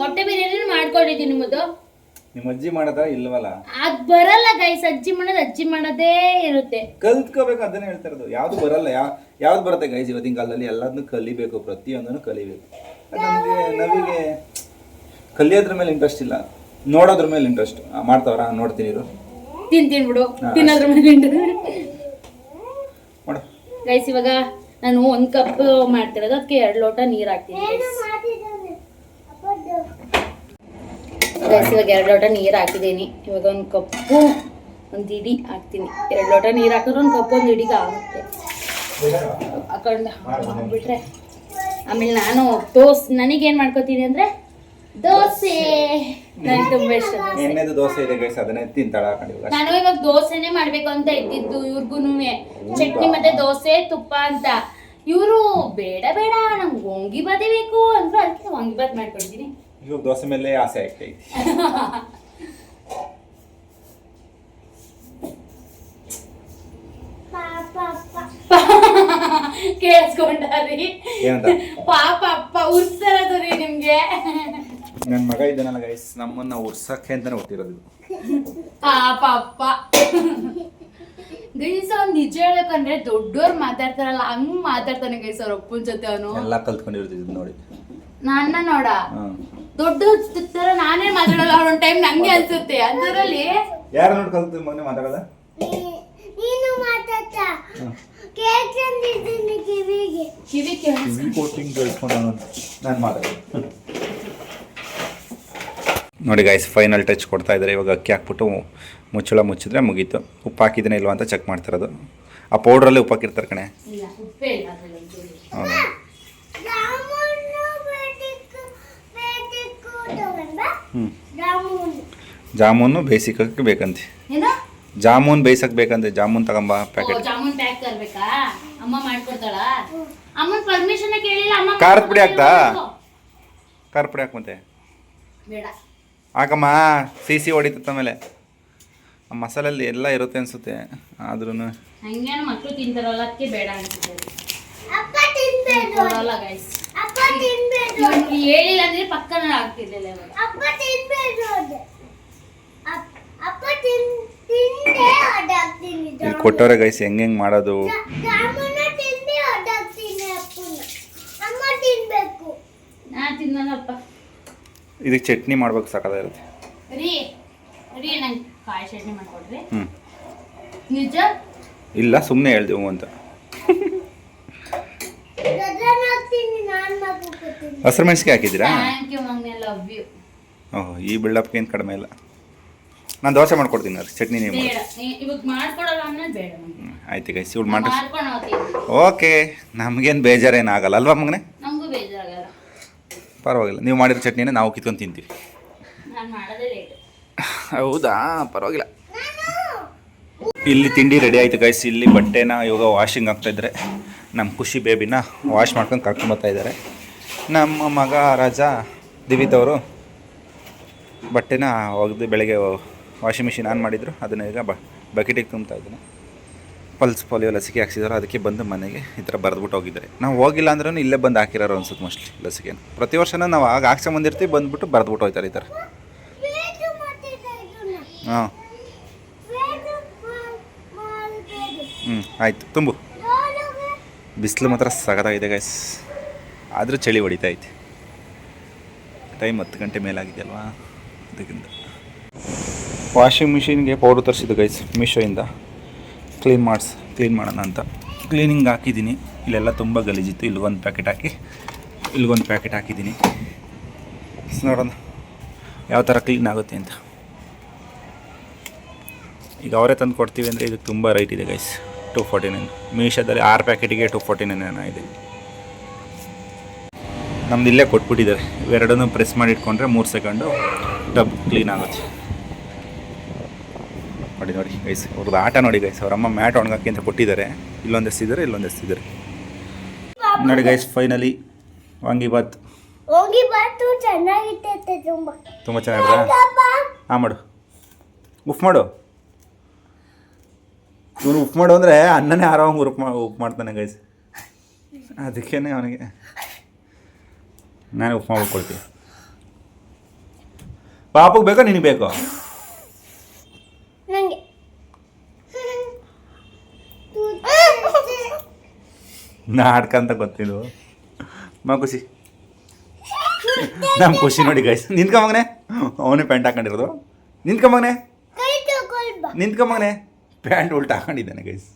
ಮೊಟ್ಟೆ ಬಿರಿಯಾನಿ ಮಾಡ್ಕೊಂಡಿದ್ದೀನಿ ಮುದ್ದು ನಿಮ್ಮ ಅಜ್ಜಿ ಮಾಡದ ಇಲ್ವಲ್ಲ? ಅದ್ ಬರಲ್ಲ ಗೈಸ್ ಅಜ್ಜಿ ಮಾಡೋದು ಅಜ್ಜಿ ಮಾಡೋದೇ ಇರುತ್ತೆ. ಕಲ್ತ್ಕೋಬೇಕು ಅದನ್ನ ಹೇಳ್ತಾ ಇರೋದು. ಯಾವ್ದು ಬರಲ್ಲ ಯಾವ ಯಾವ್ದು ಬರುತ್ತೆ ಗೈಸ್ ಇವತ್ತಿನ ಕಾಲದಲ್ಲಿ? ಎಲ್ಲದನ್ನು ಕಲಿಬೇಕು ಪ್ರತಿಯೊಂದನ್ನು ಕಲಿಬೇಕು. ನಮಗೆ ಕಲಿಯೋದ್ರ ಮೇಲೆ ಇಂಟ್ರೆಸ್ಟ್ ಇಲ್ಲ. ನೋಡೋದ್ರ ಮೇಲೆ ಇಂಟ್ರೆಸ್ಟ್ ಮಾಡ್ತಾವ್ರ? ನೋಡ್ತೀನಿ ಇರು. ತಿಂತೀನಿ ಬಿಡು. ತಿನ್ನೋದ್ರ ಮೇಲೆ ಮಾಡು. ಗೈಸ್ ಇವಾಗ ನಾನು ಒಂದ್ ಕಪ್ ಮಾಡ್ತಿರೋದು ಅದಕ್ಕೆ ಎರಡು ಲೋಟ ನೀರ್ ಹಾಕ್ತೀನಿ ಗೈಸ್ ಇವಾಗ ಎರಡು ಲೋಟ ನೀರು ಹಾಕಿದ್ದೀನಿ ಇವಾಗ ಒಂದು ಕಪ್ಪು ಒಂದು ಇಡಿ ಹಾಕ್ತೀನಿ. ಎರಡು ಲೋಟ ನೀರು ಹಾಕಿದ್ರೆ ಒಂದು ಕಪ್ಪು ಒಂದು ಇಡಿಗೆ ಆಗುತ್ತೆ. ಹಾಕೊಂಡು ಹಾಕ್ಬಿಟ್ರೆ ಆಮೇಲೆ ನಾನು ದೋಸ್ ನನಗೇನು ಮಾಡ್ಕೋತೀನಿ ಅಂದರೆ ದೋಸೆ. ನನಗೆ ತುಂಬ ಇಷ್ಟ ದೋಸೆ. ಎಣ್ಣೆದು ದೋಸೆ ಇದೆ ಗೈಸ್ ಅದನ್ನೇ ತಿಂತಾಳ ನಾನು ಇವಾಗ ದೋಸೆನೇ ಮಾಡಬೇಕು ಅಂತ ಇದ್ದಿದ್ದು ಇವ್ರಿಗೂ ಚಟ್ನಿ ಮತ್ತೆ ದೋಸೆ ತುಪ್ಪ ಅಂತ. ಇವರು ಬೇಡ ಬೇಡ ನಂಗೆ ವಾಂಗಿಬಾತೆ ಬೇಕು ಅಂದ್ರೆ ಅದಕ್ಕೆ ವಾಂಗಿಬಾತ್ ಮಾಡ್ಕೊಡ್ತೀನಿ ಇವಾಗ ದೋಸೆ ಮೇಲೆ ಆಸೆ ಆಗ್ತೈತಿ ಕೇಳಿಸ್ಕೊಂಡ್ರಿ ಪಾಪ ಅಪ್ಪ ಉರ್ಸರದು ರೀ ನಿಮ್ಗೆ ನನ್ನ ಮಗ ಇದ್ದಾನಲ್ಲ ಗೈಸ್ ನಮ್ಮನ್ನ ಉರ್ಸಕ್ಕೆ ಅಂತಾನೆ ಹುಟ್ಟಿರೋದು. ಪಾಪ ಅಪ್ಪ ಗೈಸ್ ಅವ್ನ್ ನಿಜ ಹೇಳ್ಬೇಕಂದ್ರೆ ದೊಡ್ಡೋರ್ ಮಾತಾಡ್ತಾರಲ್ಲ ಹಂಗ್ ಮಾತಾಡ್ತಾನೆ ಗೈಸ್ ಅವ್ರ ಅಪ್ಪನ ಜೊತೆ ಅವನು ಎಲ್ಲ ಕಲ್ತ್ಕೊಂಡಿರ್ತಿದ್ ನೋಡಿ ನನ್ನ ನೋಡ ದೊಡ್ಡ ತರ ನಾನೇ ಮಾತಾಡಲ್ಲ ಅವ್ರ ಟೈಮ್ ನಂಗೆ ಅನ್ಸುತ್ತೆ. ಅದರಲ್ಲಿ ಯಾರು ನೋಡಿ ಕಲ್ತು ಮೊನ್ನೆ ಮಾತಾಡಲ್ಲ ನೀನು ಮಾತಾಡ್ತ. ಕೇಕ್ ತಂದಿದ್ದೀನಿ ಕಿವಿಗೆ. ಕಿವಿ ಕೇಳಿಸ್. ಕೋಟಿಂಗ್ ನಾನು ಮಾತಾಡೋದು ನೋಡಿ ಗಾಯ್ಸ್ ಫೈನಲ್ ಟಚ್ ಕೊಡ್ತಾ ಇದ್ದಾರೆ. ಇವಾಗ ಅಕ್ಕಿ ಹಾಕ್ಬಿಟ್ಟು ಮುಚ್ಚಳ ಮುಚ್ಚಿದ್ರೆ ಮುಗೀತು. ಉಪ್ಪು ಹಾಕಿದ್ದೇನೆ ಇಲ್ವಾ ಅಂತ ಚೆಕ್ ಮಾಡ್ತಿರೋದು. ಆ ಪೌಡ್ರಲ್ಲೇ ಉಪ್ಪು ಹಾಕಿರ್ತಾರೆ ಕಣೆ. ಹೌದಾ ಜಾಮೂನು ಬೇಟಿಕ್ಕು ಬೇಟಿಕ್ಕು ತಗೊಂಡ ಹ್ಞೂ ಜಾಮೂನು. ಜಾಮೂನು ಬೇಸಿಕಕ್ಕೆ ಬೇಕಂತೆ ಏನು? ಜಾಮೂನ್ ಬೇಯಿಸಕ್ ಬೇಕಂತೆ ಜಾಮೂನ್ ತಗೊಂಬ ಪ್ಯಾಕೆಟ್ ಜಾಮೂನ್ ಪ್ಯಾಕ್ ತರಬೇಕಾ? ಅಮ್ಮ ಮಾಡ್ಕೊಡ್ತಾಳ? ಅಮ್ಮನ ಪರ್ಮಿಷನ್ ಕೇಳಿಲ್ಲ ಅಮ್ಮ ಖಾರದ ಪುಡಿ ಹಾಕ್ತಾ? ಖಾರದ ಖಾರ ಪುಡಿ ಹಾಕ್ ಮತ್ತೆ. ಬೇಡ. ಹಾಕಮ್ಮ ಸಿ ಹೊಡಿತತ್ತ ಆಮೇಲೆ. ಆ ಮಸಾಲೆಯಲ್ಲಿ ಎಲ್ಲ ಇರುತ್ತೆ ಅನ್ಸುತ್ತೆ ಆದ್ರೂ ಹಂಗೇನು ಮಕ್ಕಳು ತಿಂತಾರಲ್ಲ ಅದಕ್ಕೆ ಬೇಡ ಅನ್ಸುತ್ತೆ. ಹೇಳಿಲ್ಲ ಅಂದ್ರೆ ಪಕ್ಕನ ಆಗ್ತಿರ್ಲಿಲ್ಲ ಅಪ್ಪ ಅಪ್ಪ ತಿಂದೆ ಇಲ್ಲಿ ಕೊಟ್ಟವ್ರೆ ಗೈಸ್ ಹೆಂಗ್ ಹೆಂಗ್ ಮಾಡೋದು ನಾ ತಿನ್ನಲ್ಲಪ್ಪ. ಇದಕ್ಕೆ ಚಟ್ನಿ ಮಾಡ್ಬೇಕು ಸಾಕಾಗಿರುತ್ತೆ. ರೀ ರೀ ನಂಗೆ ಕಾಯಿ ಚಟ್ನಿ ಮಾಡ್ಕೊಡ್ರಿ. ನಿಜ? ಇಲ್ಲ ಸುಮ್ಮನೆ ಹೇಳ್ದೆವು ಅಂತ ಗದನ ಹಾಕ್ತೀನಿ ನಾನು ಮಾಡ್ಕೊತೀನಿ ಹಸಿರು ಮೆಣಸಿಗೆ ಹಾಕಿದ್ದೀರಾ? ಥ್ಯಾಂಕ್ ಯು ಮಂಗ್ನೆ ಲವ್ ಯು ಓಹ್ ಈ ಬಿಲ್ಡಪ್ಗೆ ಏನು ಕಡಿಮೆ ಇಲ್ಲ. ನಾನು ದೋಸೆ ಮಾಡ್ಕೊಡ್ತೀನಿ ಅದು ಚಟ್ನಿ ನೀವು ಮಾಡಿ. ಬೇಡ ನೀ- ಇವಾಗ ಮಾಡ್ಕೊಡಲ್ಲ ಅನ್ನೋದು ಬೇಡ ನಂಗೆ ಹ್ಮ್, ಆಯ್ತು ಗೈಸ್ ಇವ್ಳು ಮಾಡಿ ಮಾಡ್ಕೊಂಡು ಓಕೆ ನಮಗೇನು ಬೇಜಾರೇನು ಆಗಲ್ಲ ಅಲ್ವಾ ಮಗನೇ? ನಮಗೂ ಬೇಜಾರಾಗಲ್ಲ. ಪರವಾಗಿಲ್ಲ ನೀವು ಮಾಡಿರೋ ಚಟ್ನಿನ ನಾವು ಕಿತ್ಕೊಂಡು ತಿಂತೀವಿ. ನಾನು ಮಾಡೋದೇ ಲೇಟ್ ಹೌದಾ? ಪರವಾಗಿಲ್ಲ. ಇಲ್ಲಿ ತಿಂಡಿ ರೆಡಿ ಆಯ್ತು ಗೈಸ್ ಇಲ್ಲಿ ಬಟ್ಟೆನ ಇವಾಗ ವಾಷಿಂಗ್ ಆಗ್ತಾಯಿದ್ರೆ ನಮ್ಮ ಖುಷಿ ಬೇಬಿನ ವಾಶ್ ಮಾಡ್ಕೊಂಡು ಕರ್ಕೊಂಬರ್ತಾ ಇದ್ದಾರೆ. ನಮ್ಮ ಮಗ ರಾಜ ದಿವಿತ್ ಅವರು ಬಟ್ಟೆನ ಒಗೆದು ಬೆಳಗ್ಗೆ ವಾಷಿಂಗ್ ಮಿಷಿನ್ ಆನ್ ಮಾಡಿದ್ರು. ಅದನ್ನ ಈಗ ಬ, ಬಕೆಟಿಗೆ ತುಂಬ್ತಾ ಇದ್ದೀನಿ. ಪಲ್ಸ್ ಪೋಲಿಯೋ ಲಸಿಕೆ ಹಾಕ್ಸಿದಾರೋ. ಅದಕ್ಕೆ ಬಂದು ಮನೆಗೆ ಈ ಥರ ಬರೆದ್ಬಿಟ್ಟು ಹೋಗಿದ್ದಾರೆ. ನಾವು ಹೋಗಿಲ್ಲ ಅಂದ್ರೂ ಇಲ್ಲೇ ಬಂದು ಹಾಕಿರೋರು ಅನ್ಸುತ್ತೆ ಮೋಸ್ಟ್ಲಿ ಲಸಿಕೆನ. ಪ್ರತಿ ವರ್ಷನೂ ನಾವು ಆಗ ಹಾಕ್ಸ್ಕೊಂಬಂದಿರ್ತೀವಿ ಬಂದ್ಬಿಟ್ಟು ಬರೆದ್ಬಿಟ್ಟು ಹೋಗ್ತಾರೆ ಈ ಥರ. ಹಾಂ. ಹ್ಞೂ ಆಯಿತು. ತುಂಬು. ಬಿಸಿಲು ಮಾತ್ರ ಸಗದಾಗಿದೆ ಗೈಸ್ ಆದರೂ ಚಳಿ ಹೊಡಿತಾ ಐತೆ. ಟೈಮ್ ಹತ್ತು ಗಂಟೆ ಮೇಲಾಗಿದೆ ಅಲ್ವಾ ಅದಕ್ಕಿಂತ ವಾಷಿಂಗ್ ಮಿಷಿನ್ಗೆ ಪೌಡ್ರ್ ತರಿಸಿದ್ದು ಗೈಸ್ ಮೀಶೋಯಿಂದ ಕ್ಲೀನ್ ಮಾಡಿಸ್ ಕ್ಲೀನ್ ಮಾಡೋಣ ಅಂತ. ಕ್ಲೀನಿಂಗ್ ಹಾಕಿದ್ದೀನಿ. ಇಲ್ಲೆಲ್ಲ ತುಂಬ ಗಲೀಜಿತ್ತು. ಇಲ್ಲಿಗೊಂದು ಪ್ಯಾಕೆಟ್ ಹಾಕಿ ಇಲ್ಲಿಗೊಂದು ಪ್ಯಾಕೆಟ್ ಹಾಕಿದ್ದೀನಿ. ನೋಡೋಣ, ಯಾವ ಥರ ಕ್ಲೀನ್ ಆಗುತ್ತೆ ಅಂತ. ಈಗ ಅವರೇ ತಂದು ಕೊಡ್ತೀವಿ ಅಂದರೆ ಇದಕ್ಕೆ ತುಂಬ ರೈಟ್ ಇದೆ ಗೈಸ್ ಟು ಫೋರ್ಟಿ ನೈನ್ ಮೀಶೋದಲ್ಲಿ ಆರು ಪ್ಯಾಕೆಟಿಗೆ ಟು ಫೋರ್ಟಿ ನೈನ್ ಏನೋ ಇದೆ. ನಮ್ದು ಇಲ್ಲೇ ಕೊಟ್ಬಿಟ್ಟಿದ್ದಾರೆ. ಇವೆರಡನ್ನೂ ಪ್ರೆಸ್ ಮಾಡಿ ಇಟ್ಕೊಂಡ್ರೆ ಮೂರು ಸೆಕೆಂಡು ಡಬ್ ಕ್ಲೀನ್ ಆಗುತ್ತೆ. ನೋಡಿ ನೋಡಿ ಗೈಸ್ ಅವ್ರದ್ದು ಆಟ ನೋಡಿ ಗೈಸ್ ಅವರಮ್ಮ ಮ್ಯಾಟ್ ಒಣಗಾಕಿ ಅಂತ ಕೊಟ್ಟಿದ್ದಾರೆ. ಇಲ್ಲೊಂದು ಎಸ್ತಿದ್ದಾರೆ ಇಲ್ಲೊಂದು ಎಸ್ತಿದ್ದಾರೆ. ನೋಡಿ ಗೈಸ್ ಫೈನಲಿ ವಾಂಗಿಬಾತ್ ತುಂಬಾ. ಚೆನ್ನಾಗಿದೆ ಹಾಂ ಮಾಡು. ಉಫ್ ಮಾಡು. ಇವನು ಉಫ್ ಮಾಡು ಅಂದರೆ ಅನ್ನನೇ ಆರಾಮಾಗಿ ಉರುಪ್ ಉಪ್ ಮಾಡ್ತಾನೆ ಗೈಸ್ ಅದಕ್ಕೇನೆ ಅವನಿಗೆ. ನಾನು ಉಪ್ಮಾ ಮಾಡ್ಕೊಳ್ತೀನಿ ಪಾಪಗೆ ಬೇಕೋ ನಿನಗೆ ಬೇಕೋ? ನಾ ನಾಟಕ ಅಂತ ಗೊತ್ತಿಲ್ಲ ಮಾ ಖುಷಿ. ನಮ್ಮ ಖುಷಿ ನೋಡಿ ಗೈಸ್ ನಿಂತ್ಕೊಂಬಗನೆ ಅವನೇ ಪ್ಯಾಂಟ್ ಹಾಕೊಂಡಿರೋದು. ನಿನ್ಕ ಮಗನೆ. ನಿನ್ಕ ಮಗನೆ. ಪ್ಯಾಂಟ್ ಉಲ್ಟ ಹಾಕೊಂಡಿದ್ದಾನೆ ಗೈಸ್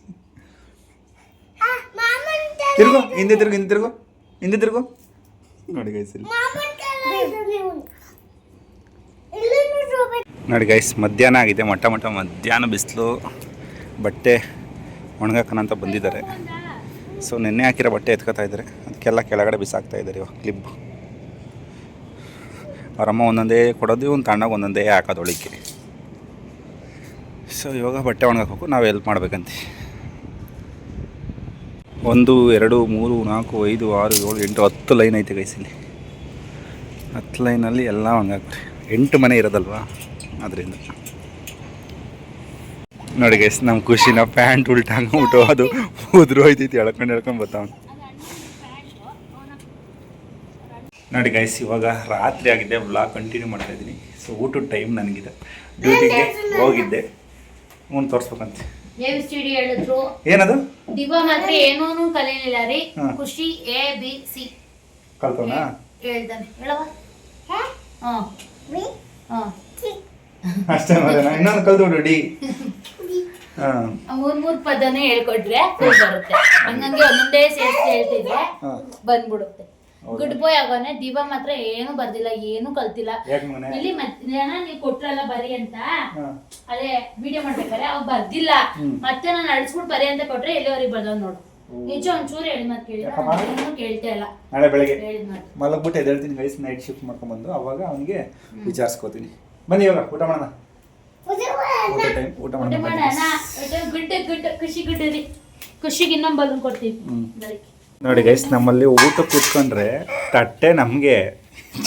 ತಿರುಗು ಹಿಂದೆ ತಿರುಗು ಹಿಂದೆ ತಿರುಗು ಹಿಂದೆ ತಿರುಗು. ನೋಡಿ ಗೈಸ್ ಇಲ್ಲಿ. ನೋಡಿ ಗೈಸ್ ಮಧ್ಯಾಹ್ನ ಆಗಿದೆ ಮೊಟ್ಟ ಮೊಟ್ಟ ಮಧ್ಯಾಹ್ನ ಬಿಸಿಲು ಬಟ್ಟೆ ಒಣಗಾಕನ ಅಂತ ಬಂದಿದ್ದಾರೆ. ಸೊ ನೆನ್ನೆ ಹಾಕಿರೋ ಬಟ್ಟೆ ಎತ್ಕೋತಾ ಇದ್ದಾರೆ. ಅದಕ್ಕೆಲ್ಲ ಕೆಳಗಡೆ ಬಿಸಾಕ್ತಾ ಇದ್ದಾರೆ ಇವಾಗ ಕ್ಲಿಪ್ ಅವರಮ್ಮ ಒಂದೊಂದೇ ಕೊಡೋದು ಒಂದು ತಣ್ಣಗೆ ಒಂದೊಂದೇ ಹಾಕೋದು ಒಳಕ್ಕೆ ಸೊ ಇವಾಗ ಬಟ್ಟೆ ಒಣಗಾಕಬೇಕು ನಾವು ಹೆಲ್ಪ್ ಮಾಡ್ಬೇಕಂತೆ. ಒಂದು, ಎರಡು, ಮೂರು, ನಾಲ್ಕು, ಐದು, ಆರು, ಏಳು, ಎಂಟು, ಹತ್ತು ಲೈನ್ ಐತೆ ಗೈಸ್ ಇಲ್ಲಿ. ಹತ್ತು ಲೈನಲ್ಲಿ ಎಲ್ಲ ಹಂಗಾಕ್ರಿ ಎಂಟು ಮನೆ ಇರೋದಲ್ವಾ? ಅದರಿಂದ ನೋಡಿ ಗೈಸ್ ನಮ್ಮ ಖುಷಿನ ಪ್ಯಾಂಟ್ ಉಲ್ಟಾ ಉಟೋ ಅದು ಉದ್ರು ಹೋಯ್ತೈತಿ, ಎಳ್ಕೊಂಡು ಎಳ್ಕೊಂಡು ಬರ್ತಾವ. ನೋಡಿ ಗೈಸ್ ಇವಾಗ ರಾತ್ರಿ ಆಗಿದೆ ಬ್ಲಾಗ್ ಕಂಟಿನ್ಯೂ ಮಾಡ್ತಾ ಇದ್ದೀನಿ. ಸೊ ಊಟದ ಟೈಮ್ ನನಗಿದೆ. ಡ್ಯೂಟಿಗೆ ಹೋಗಿದ್ದೆ. ಮುಂದೆ ತೋರಿಸ್ಬೇಕಂತೆ. ಹೇಳಿದ್ರು. ಏನದು? ದಿವಾ ಮಾತ್ರ ಏನೂನು ಕಲೀಲಿಲ್ಲ ರೀ. ಹಾ. ಖುಷಿ ಎ ಬಿ ಸಿ. ಕಲ್ತವನಾ? ಹೇಳ್ತಾನೆ ಹೇಳವ ಹೇ. ಅಷ್ಟೇ ಇನ್ನೊಂದು ಕಲ್ತು ಡಿ. ಹಾಂ. ಮೂರ್ ಮೂರ್ ಪದನೇ ಹೇಳ್ಕೊಟ್ರೆ ಬರುತ್ತೆ. ಹಂಗಂಗೆ ಒಂದೊಂದೇ ಸೇರ್ಸಿ ಹೇಳ್ತಿದ್ರೆ ಹಾಂ. ಬಂದ್ಬಿಡುತ್ತೆ? ಗುಡ್ ಬಾಯ್ ಆಗೋನೆ ದೀಪ ಮಾತ್ರ ಏನು ಬರ್ದಿಲ್ಲ ಏನು ಕಲ್ತಿಲ್ಲ. ಇಲ್ಲಿ ಮಧ್ಯಾಹ್ನ ನೀವು ಕೊಟ್ರಲ್ಲ ಬರಿ ಅಂತ ಅದೇ ವಿಡಿಯೋ ಮಾಡ್ಬೇಕಾರೆ ಅವ್ ಬರ್ದಿಲ್ಲ. ಮತ್ತೆ ನಾನು ನಡ್ಸ್ಬಿಟ್ಟು ಬರಿ ಅಂತ ಕೊಟ್ರೆ ಎಲ್ಲಿವರೆಗೆ ಬರ್ದವ್ ನೋಡು. ನಿಜ ಒಂಚೂರು ಹೇಳಿದ್ ಮಾತು ಕೇಳಿದ ಯಾಕಮ್ಮ? ಏನು ಕೇಳ್ತಾ ಇಲ್ಲ. ನಾಳೆ ಬೆಳಗ್ಗೆ ಮಲಗ್ಬಿಟ್ಟು ಎದ್ದೇಳ್ತೀನಿ ಗೈಸ್ ನೈಟ್ ಶಿಫ್ಟ್ ಮಾಡ್ಕೊಂಬಂದು. ಅವಾಗ ಅವನಿಗೆ ವಿಚಾರಿಸ್ಕೋತೀನಿ. ಬನ್ನಿ ಇವಾಗ ಊಟ ಮಾಡೋಣ? ಊಟ ಟೈಮ್ ಊಟ ಊಟ ಮಾಡೋಣ. ಮಾಡೋಣ. ಗುಡ್ ಗುಡ್ ಖುಷಿ ಗುಡ್ ರೀ. ಖುಷಿಗೆ ಇನ್ನೊಂದು ಬಲೂನ್ ಕೊಡ್ತೀವಿ. ನೋಡಿ ಗೈಸ್ ನಮ್ಮಲ್ಲಿ ಊಟ ಕೂತ್ಕೊಂಡ್ರೆ ತಟ್ಟೆ ನಮಗೆ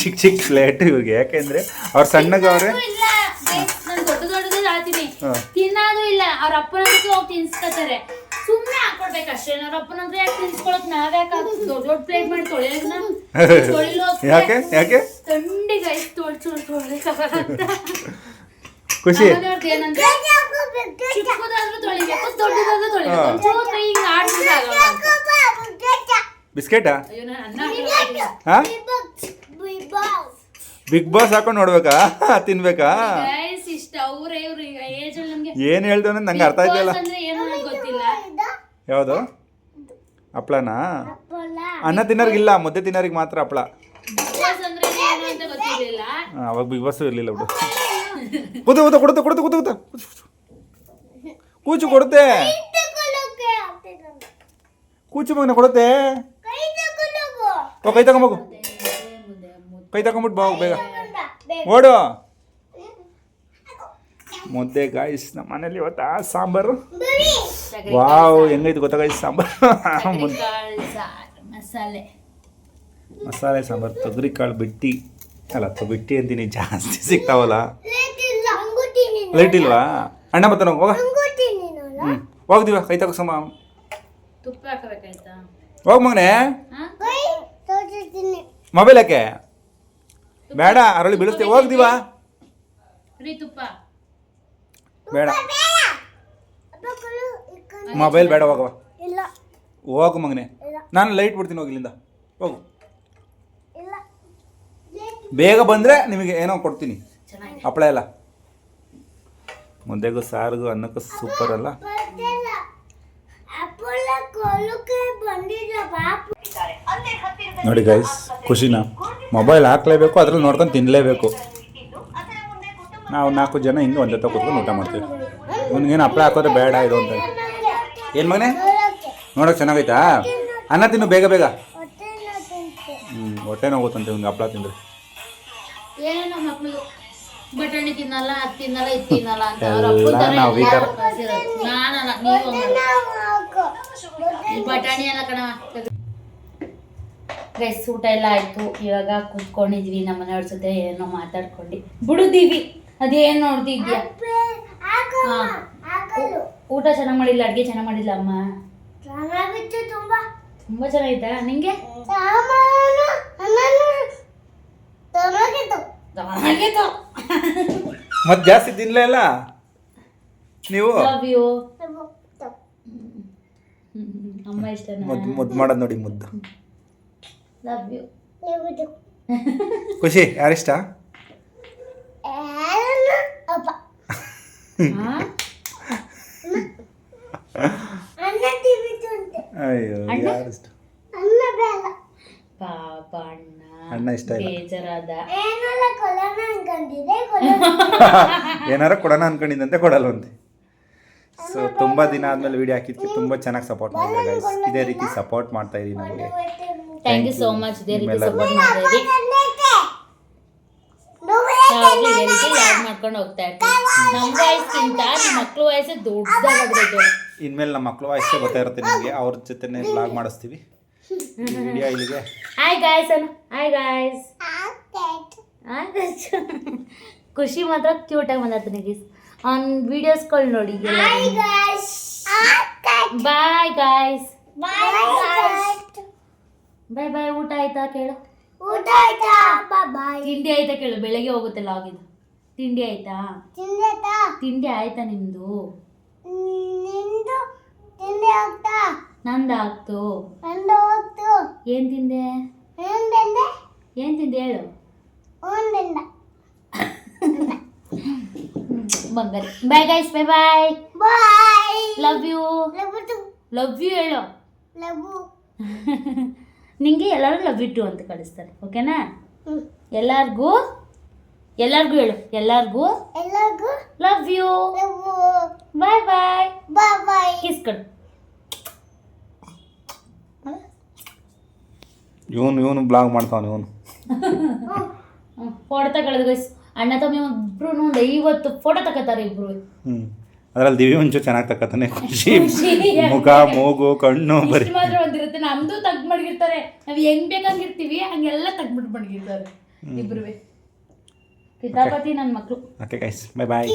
ಚಿಕ್ಕ ಚಿಕ್ಕ ಪ್ಲೇಟ್ ಇವ್ರಿಗೆ. ಯಾಕೆಂದ್ರೆ ಅವ್ರ ಸಣ್ಣಗವ್ರೆ ತಿನ್ನೋದು ಇಲ್ಲ ಅವ್ರ ಅಪ್ಪನ ಹೋಗಿ ತಿನ್ಸ್ಕೊತಾರೆ. ಸುಮ್ಮನೆ ಹಾಕೊಡ್ಬೇಕು ಅಷ್ಟೇ. ಅವ್ರ ಅಪ್ಪನ ಹತ್ರ ಯಾಕೆ ತಿನ್ಸ್ಕೊಳಕ್ ನಾವ್ಯಾಕೆ ದೊಡ್ಡ ದೊಡ್ಡ ಪ್ಲೇಟ್ ಮಾಡಿ ಹೋಗ್ತಾರೆ. ಯಾಕೆ? ಯಾಕೆ? ತಂಡಿಗೆ ಗೈಸ್ ತೊಳ್ ತೊಳ್ ತೊಳಿಲಿಕ್ಕಾಗಲ್ಲ ಖುಷಿ. ಏನಂದ್ರೆ ಚಿಕ್ಕದಾದ್ರೂ ತೊಳಿಬೇಕು ದೊಡ್ಡದಾದ್ರೂ ತೊಳಿಬೇಕು. ಕೈ ಹಿಂಗ್. ಬಿಸ್ಕೆಟಾ. ಹಾ? ಬಿಗ್ ಬಾಸ್ ಹಾಕೊಂಡು ನೋಡ್ಬೇಕಾ? ತಿನ್ಬೇಕಾ? ಏನ್ ಇಷ್ಟ. ಅವ್ರೆ ಇವ್ರು ಏಜ್ ಅಲ್ಲಿ ನಮ್ಗೆ ಏನು ಹೇಳ್ದೆ ಅನ್ನೋದು ನಂಗೆ ಅರ್ಥ ಆಯ್ತಲ್ಲ ಯಾವುದು? ಹಪ್ಳನಾ? ಅನ್ನ ತಿನ್ನೋರಿಗಿಲ್ಲ ಮುದ್ದೆ ತಿನ್ನೋರಿಗೆ ಮಾತ್ರ ಹಪ್ಳ. Big ಅಂದ್ರೆ ಏನು ಅಂತ ಗೊತ್ತಿರ್ಲಿಲ್ಲ. ಅವಾಗ ಬಿಗ್ ಬಾಸ್ ಇರಲಿಲ್ಲ ಬಿಡು. ಕೂತು ಕೂತು ಕೊಡುತ್ತೆ ಕೊಡುತ್ತೆ ಕೂತು ಕೂತು. ಕೂಚು ಕೊಡುತ್ತೆ. ಕೂಚು ಮಗನ ಕೊಡುತ್ತೆ. ಓ ಕೈ ತಗೊಂಬೋಗು ಕೈ ತಗೊಂಬಿಟ್ಟು ಬಾ ಬೇಗ. ಓಡು. ಮುದ್ದೆ ಗಾಯ್ಸ್ ನಮ್ಮ ಮನೇಲಿ ಇವತ್ತು ಆ ಸಾಂಬಾರು. ವಾವ್ ಹೆಂಗೈತೆ ಗೊತ್ತಾ ಗಾಯ್ಸ್ ಸಾಂಬಾರು? ಮುದ್ದೆ. ಮಸಾಲೆ. ಮಸಾಲೆ ಸಾಂಬಾರು ತೊಗರಿ ಕಾಳು ಬಿಟ್ಟಿ. ಅಲ್ಲ ಬಿಟ್ಟಿ ಅಂತೀನಿ ಜಾಸ್ತಿ ಸಿಗ್ತಾವಲ್ಲ. ಲೈಟ್ ಇಲ್ವಾ? ಅಣ್ಣ ಮತ್ತೆ ನಾವು ಹೋಗ. ಹ್ಞೂ ಹೋಗ್ದಿವ ಕೈ ತಗೋ ಸಮ ಹೋಗ್ ಮಗನೇ. ಮೊಬೈಲ್ ಯಾಕೆ ಬೇಡ ಅರಳಿ ಬೀಳುತ್ತೆ. ಹೋಗ್ದಿವ ರೀ ತುಪ್ಪ ಬೇಡ. ಮೊಬೈಲ್ ಬೇಡ ಹೋಗವ ಇಲ್ಲ. ಹೋಗು ಮಗನೆ. ನಾನು ಲೈಟ್ ಬಿಡ್ತೀನಿ ಹೋಗಿ ಇಲ್ಲಿಂದ. ಹೋಗು. ಇಲ್ಲ. ಬೇಗ ಬಂದರೆ ನಿಮಗೆ ಏನೋ ಕೊಡ್ತೀನಿ. ಚೆನ್ನಾಗಿದೆ. ಹಪ್ಪಳ ಎಲ್ಲ. ಮುದ್ದೆಗೂ ಸಾರಿಗೂ ಅನ್ನಕ್ಕೂ ಸೂಪರ್ ಅಲ್ಲ. ನೋಡಿ ಗೈಸ್ ಖುಷಿನ. ಮೊಬೈಲ್ ಹಾಕ್ಲೇಬೇಕು ಅದ್ರಲ್ಲಿ ನೋಡ್ಕೊಂಡು ತಿನ್ನಲೇಬೇಕು ನಾವು ನಾಲ್ಕು ಜನ ಹಿಂಗೆ ಒಂದೇ ತ ಕೂತ್ಕೊಂಡು ಊಟ ಮಾಡ್ತೀವಿ. ಅವ್ನಿಗೇನು ಹಪ್ಪಳ ಹಾಕೋದ್ರೆ ಬೇಡ ಇದು ಅಂತ. ಏನು ಮಗನೆ? ನೋಡೋಕೆ ಚೆನ್ನಾಗೈತಾ? ಅನ್ನ ತಿನ್ನು ಬೇಗ ಬೇಗ. ಹ್ಞೂ ಹೊಟ್ಟೆ ನೋಗುತ್ತಂತೆ ಇವ್ನಿಗೆ ಹಪ್ಪಳ ತಿಂದರೆ. ಬಟಾಣಿ ತಿನ್ನಲ್ಲ ಅದು ತಿನ್ನಲ್ಲ ಇದು ತಿನ್ನಲ್ಲ ಅಂತ ನಾವ್ ಈ ಎಲ್ಲ ನಾನಲ್ಲ ನೀವು ಬಟಾಣಿ ಎಲ್ಲ ಕಣ ಗೈಸ್ ಊಟ ಎಲ್ಲ ಆಯ್ತು. ಇವಾಗ ಕೂತ್ಕೊಂಡಿದ್ವಿ ನಮ್ಮ ಮನೆಯವ್ರ ಜೊತೆ ಏನೋ ಮಾತಾಡ್ಕೊಂಡು. ಬಿಡುದೀವಿ. ಅದೇನ್ ನೋಡ್ತಿದ್ಯಾ? ಊಟ ಚೆನ್ನಾಗಿ ಮಾಡಿಲ್ಲ ಅಡ್ಗೆ ಚೆನ್ನಾಗಿ ಮಾಡಿಲ್ಲ ಅಮ್ಮ? ತುಂಬ. ಚೆನ್ನಾಗಿತ್ತಾ? ನಿಂಗೆ? ಮತ್ತೆ ಜಾಸ್ತಿ ತಿನ್ಲೇ ಇಲ್ಲ? ನೀವು. ಅಮ್ಮ ಇಷ್ಟ ಮುದ್ದು ಮುದ್ದು ಮಾಡೋದು ನೋಡಿ ಮುದ್ದು. ಲವ್ ಯು ಖುಷಿ ಯಾರಿಷ್ಟ? ಅಯ್ಯೋ? ಯಾರಿಷ್ಟ? ಪಾಪ ಅಣ್ಣ. ಅಣ್ಣ ಇಷ್ಟ ಇಲ್ಲ. ಬೇಜಾರಾದ. ಏನಾರ ಕೊಡೋಣ ಅನ್ಕೊಂಡಿದ್ದಂತೆ ಕೊಡಲ್ವಂತೆ. ಸೊ ತುಂಬ ದಿನ ಆದ್ಮೇಲೆ ವಿಡಿಯೋ ಹಾಕಿದ್ಕೆ ತುಂಬ ಚೆನ್ನಾಗಿ ಸಪೋರ್ಟ್ ಮಾಡಿದ್ರೆ ಗೈಸ್ ಇದೇ ರೀತಿ ಸಪೋರ್ಟ್ ಮಾಡ್ತಾ ಇದ್ದೀನಿ ನಮಗೆ. Thank you. ಸೋ ಮಚ್ ಇದೇ ರೀತಿ ಸಪೋರ್ಟ್ ಮಾಡ್ತಾ ಇರಿ ಯಾವಾಗಲೂ ಇದೇ ರೀತಿ ಲಾಗ್ ಮಾಡ್ಕೊಂಡು ಹೋಗ್ತಾ ಇರ್ತೀವಿ ನಮ್ಮ ವಯಸ್ಸಿಗಿಂತ ನಮ್ಮ ಮಕ್ಳು ವಯಸ್ಸು ದೊಡ್ಡದಾಗ್ಬಿಟ್ಟೈತೆ ಇನ್ಮೇಲೆ ನಮ್ಮ ಮಕ್ಕಳು ವಯಸ್ಸೇ ಬರ್ತಾ ಇರುತ್ತೆ ನಿಮಗೆ. ಅವ್ರ ಜೊತೆನೇ ಲಾಗ್ ಮಾಡಿಸ್ತೀವಿ. ವಿಡಿಯೋ ಇಲ್ಲಿಗೆ. ಹಾಯ್ ಗಾಯ್ಸ್ ಅನ್ನು ಹಾಯ್ ಗಾಯ್ಸ್ ಖುಷಿ ಮಾತ್ರ ಕ್ಯೂಟಾಗಿ ಮಾತಾಡ್ತಾನೆ ಗೀಸ್ ಅವ್ನ ವಿಡಿಯೋಸ್ಗಳು ನೋಡಿ. ಬಾಯ್ ಗಾಯ್ಸ್ ಬಾಯ್ ಬಾಯ್ ಊಟ ಆಯ್ತಾ ಕೇಳು. ಊಟ ಆಯ್ತಾ? ಬಾಯ್ ತಿಂಡಿ ಆಯ್ತಾ ಕೇಳು ಬೆಳಗ್ಗೆ ಹೋಗುತ್ತೆ ಲಾಗಿನ್ ತಿಂಡಿ ಆಯ್ತಾ? ತಿಂಡಿ ಆಯ್ತಾ? ತಿಂಡಿ ಆಯ್ತಾ ನಿಂದು ನಿಂದು ತಿಂಡಿ ಆಯ್ತಾ ನಂದು ಆಗ್ತು. ನಂದು ಹೋಗ್ತು ಏನ್ ತಿಂದೆ? ಏನ್ ತಿಂದೆ? ಏನ್ ತಿಂದೆ ಹೇಳು. ಒಂದಿಂದ ಬಂಗಾರ. Bye guys bye bye bye love you love you love you ಹೇಳು. ಲಬು ನಿಂಗೆ ಎಲ್ಲರೂ ಲವ್ ಇಟ್ಟು ಅಂತ ಕಳಿಸ್ತಾರೆ ಓಕೆನಾ ಎಲ್ಲರಿಗೂ ಎಲ್ಲರಿಗೂ ಹೇಳು ಎಲ್ಲಾರ್ಗೂ ಎಲ್ಲರಿಗೂ love you bye bye bye bye kiss ಕೊಡು ಇವನು ಇವನು ಬ್ಲಾಗ್ ಮಾಡ್ತಾವನು ಇವನು. ಫೋಟೋ ತಗೊಳ್ಳೋದು ಗೈಸ್ ಅಣ್ಣ ತಮ್ಮ ಇಬ್ರು ಒಂದು ಐವತ್ತು ಫೋಟೋ ತಗೋತಾರೆ ಇಬ್ರು. ಹ್ಞೂ ಅದರಲ್ಲಿ ದಿವಿ ಮುಂಚು ಚೆನ್ನಾಗಿ ತಕ್ಕತ್ತಾನೆ. ಖುಷಿ. ಮುಖ ಮೂಗು ಕಣ್ಣು ಬರಿ. ಇಷ್ಟು ಮಾತ್ರ ಒಂದಿರುತ್ತೆ. ನಮ್ದು ತೆಗ್ದು ಮಡಗಿರ್ತಾರೆ. ನಾವ್ ಹೆಂಗ್ ಬೇಕಂಗಿರ್ತೀವಿ ಹಂಗೆಲ್ಲ ತೆಗ್ದ್ಬಿಟ್ಟು ಮಡಗಿರ್ತಾರೆ. ಇಬ್ರು ಕಿತಾಪತಿ ನನ್ನ ಮಕ್ಳು. ಓಕೆ ಗೈಸ್ ಬಾಯ್ ಬಾಯ್